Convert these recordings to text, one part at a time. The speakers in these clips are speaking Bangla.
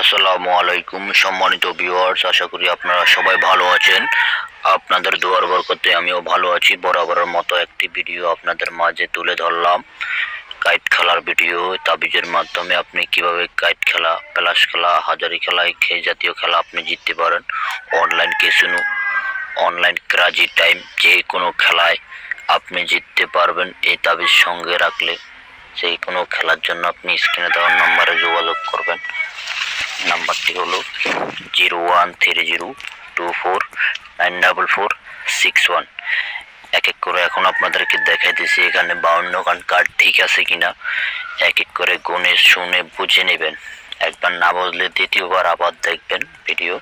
আসসালামু আলাইকুম, সম্মানিত ভিউয়ার্স আশা করি আপনারা সবাই ভালো আছেন। আপনাদের দোয়ার বরকতে আমিও ভালো আছি। বরাবরের মতো একটি ভিডিও আপনাদের মাঝে তুলে ধরলাম। কাইট খেলার ভিডিও তাবিজের মাধ্যমে আপনি কীভাবে কাইট খেলা প্লাস খেলা, হাজারি খেলা, এই জাতীয় খেলা আপনি জিততে পারেন। Online casino online crazy time যে কোনো খেলায় আপনি জিততে পারবেন। এই তাবিজ সঙ্গে রাখলে যে কোনো খেলার জন্য আপনি স্ক্রিনে দেওয়ার নম্বরে যোগাযোগ করবেন। নাম্বারটি হলো zero one three zero two four nine double four six one. এক এক করে এখন আপনাদেরকে দেখাই দেখাইতেছি এখানে বাউন্ন গান কার্ড ঠিক আছে কিনা। এক এক করে গুনে, শুনে, বুঝে নেবেন। একবার না বুঝলে দ্বিতীয়বার আবার দেখবেন ভিডিও।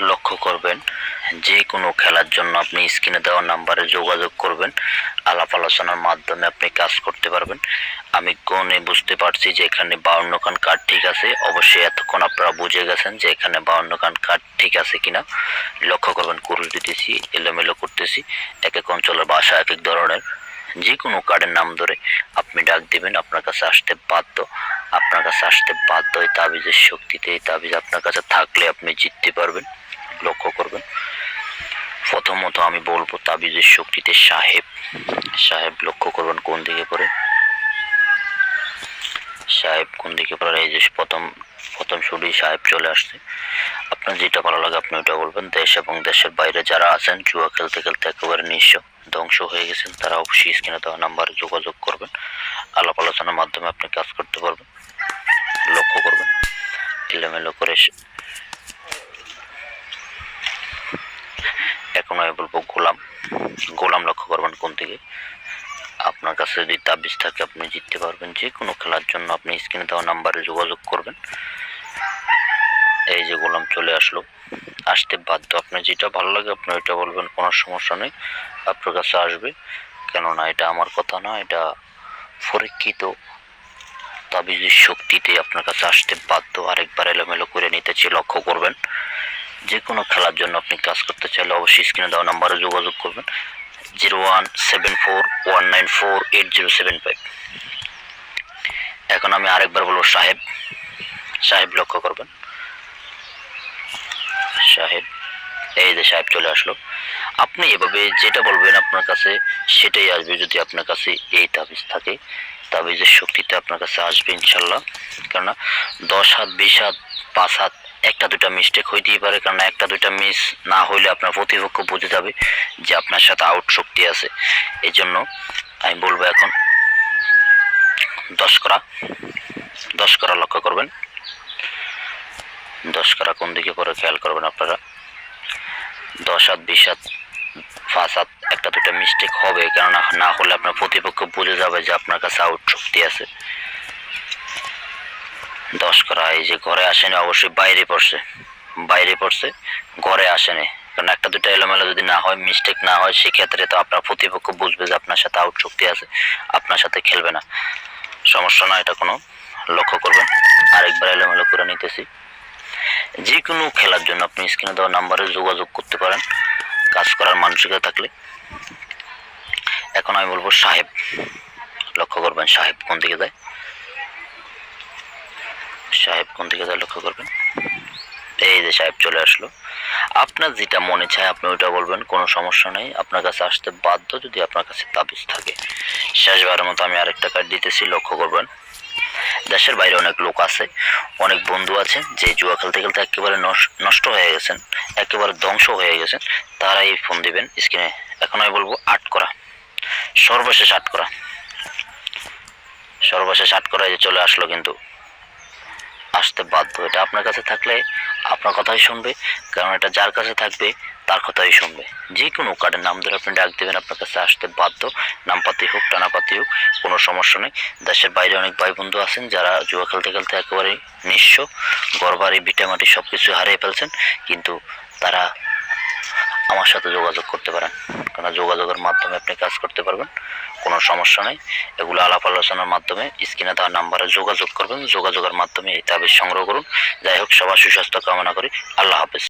লক্ষ্য করবেন। যে কোনো খেলার জন্য আপনি স্ক্রিনে দেওয়া নাম্বারে যোগাযোগ করবেন। আলাপ আলোচনার মাধ্যমে আপনি কাজ করতে পারবেন। আমি কোনে বুঝতে পারছি যে এখানে বাউন্ন খান কার্ড ঠিক আছে। অবশ্যই এতক্ষণ আপনারা বুঝে গেছেন যে এখানে বাউন্ন খান কার্ড ঠিক আছে কিনা। লক্ষ্য করবেন কুরুশ দিতেছি, এলোমেলো করতেছি। এক এক অঞ্চলের ভাষা এক এক ধরনের। যে কোনো কার্ডের নাম ধরে আপনি ডাক দিবেন, আপনার কাছে আসতে বাধ্য। আপনার কাছে আসতে বাধ্য এই তাবিজের শক্তিতে, এই তাবিজ আপনার কাছে থাকলে আপনি জিততে পারবেন। লক্ষ্য করবেন। প্রথমত আমি বলব তাবিজের শক্তিতে সাহেব সাহেব লক্ষ্য করবেন কোন দিকে পড়ে সাহেব কোন দিকে পড়ে এই যে প্রথম প্রথম শুরুই সাহেব চলে আসছে। আপনার যেটা ভালো লাগে আপনি ওটা বলবেন। দেশ এবং দেশের বাইরে যারা আছেন, জুয়া খেলতে খেলতে একেবারে নিঃস্ব, ধ্বংস হয়ে গেছেন, তারা অবশ্যই স্ক্রিনে দেওয়া নাম্বারে যোগাযোগ করবেন। আলাপ আলোচনার মাধ্যমে আপনি কাজ করতে পারবেন। লক্ষ্য করবেন। এলোমেলো করে এখন আমি বলব গোলাম। গোলাম লক্ষ্য করবেন কোন দিকে? আপনার কাছে যদি তাবিজ থাকে, আপনি জিততে পারবেন। যে কোনো খেলার জন্য আপনি স্ক্রিনে দেওয়া নাম্বারে যোগাযোগ করবেন। এই যে গোলাম চলে আসলো। আসতে বাধ্য। আপনার যেটা ভালো লাগে, আপনি ওইটা বলবেন, কোনো সমস্যা নেই। আপনার কাছে আসবে। কেননা এটা আমার কথা না, এটা পরীক্ষিত তাবিজের শক্তিতে আপনার কাছে আসতে বাধ্য। আরেকবার এলোমেলো করে নিতেছি লক্ষ্য করবেন। যে কোনো খেলার জন্য আপনি কাজ করতে চাইলে অবশ্যই স্ক্রিনে দেওয়া নাম্বারে যোগাযোগ করবেন। Zero one seven four one nine four eight zero seven five. এখন আমি আরেকবার বলব সাহেব। সাহেব লক্ষ্য করবেন। সাহেব, এই যে সাহেব চলে আসলো। আপনি এভাবে যেটা বলবেন আপনার কাছে, সেটাই আসবে যদি আপনার কাছে এই তাবিজ থাকে। তাবিজের শক্তিতে আপনার কাছে আসবে ইনশাল্লাহ। কেননা দশ হাত, বিশ হাত, পাঁচ হাত একটা দুটা মিস্টেক হইতেই পারে কারণ একটা, দুইটা মিস না হইলে আপনার প্রতিপক্ষ বুঝে যাবে যে আপনার সাথে আউট শক্তি আছে। এই জন্য আমি বলব এখন, দশ করা দশ করা লক্ষ্য করবেন। দশ করা কোন দিকে পরে খেয়াল করবেন আপনারা। দশ হাত, বিশ হাত, পাঁচ হাত, একটা দুটা মিস্টেক হবে, কেননা না হলে আপনার প্রতিপক্ষ বুঝে যাবে যে আপনার কাছে আউট শক্তি আছে। দশ করা। এই যে ঘরে আসেনি, অবশ্যই বাইরে পড়ছে। বাইরে পড়ছে, ঘরে আসেনি। কারণ একটা দুটো এলোমেলো যদি না হয় মিস্টেক না হয়, সেক্ষেত্রে তো আপনার প্রতিপক্ষ বুঝবে যে আপনার সাথে আউট শক্তি আছে, আপনার সাথে খেলবে না। সমস্যা না এটা কোনো। লক্ষ্য করবেন। আরেকবার এলোমেলো করে নিতেছি। যে কোনো খেলার জন্য আপনি স্ক্রিনে দেওয়া নাম্বারে যোগাযোগ করতে পারেন। কাজ করার মানসিকতা থাকলে। এখন আমি বলব সাহেব। লক্ষ্য করবেন সাহেব কোন দিকে যায়। সাহেব কোন দিকে যায় লক্ষ্য করবেন? এই যে সাহেব চলে আসলো। আপনার যেটা মনে চায় আপনি ওইটা বলবেন, কোনো সমস্যা নেই। আপনার কাছে আসতে বাধ্য যদি আপনার কাছে তাবিজ থাকে। শেষবারের মতো আমি আরেকটা কার্ড দিতেছি, লক্ষ্য করবেন। দেশের বাইরে অনেক লোক আছে, অনেক বন্ধু আছে, যে জুয়া খেলতে খেলতে একেবারে নষ- নষ্ট হয়ে গেছেন, একেবারে ধ্বংস হয়ে গেছেন, তারাই ফোন দিবেন স্ক্রিনে এখন আমি বলব আট করা। সর্বশেষ আট করা। সর্বশেষ আট করা যে চলে আসলো কিন্তু আসতে বাধ্য এটা আপনার কাছে থাকলে আপনার কথাই শুনবে, কারণ এটা যার কাছে থাকবে, তার কথাই শুনবে। যে কোনো কার্ডের নাম ধরে আপনি ডাক দেবেন, আপনার কাছে আসতে বাধ্য। নামপাতি হোক, টানাপাতি হোক, কোনো সমস্যা নেই। দেশের বাইরে অনেক ভাই বন্ধু আছেন যারা জুয়া খেলতে খেলতে একেবারে নিঃস্ব গড়বাড়ি ভিটামাটি সব কিছু হারিয়ে ফেলছেন, কিন্তু তারা আমার সাথে যোগাযোগ করতে পারেন। কারণ যোগাযোগের মাধ্যমে আপনি কাজ করতে পারবেন, কোনো সমস্যা নেই। এগুলো আলাপ আলোচনার মাধ্যমে স্ক্রিনে তার নাম্বারে যোগাযোগ করবেন। যোগাযোগের মাধ্যমে এই তাবিজ সংগ্রহ করুন। যাই হোক, সবার সুস্বাস্থ্য কামনা করি। আল্লাহ হাফেজ।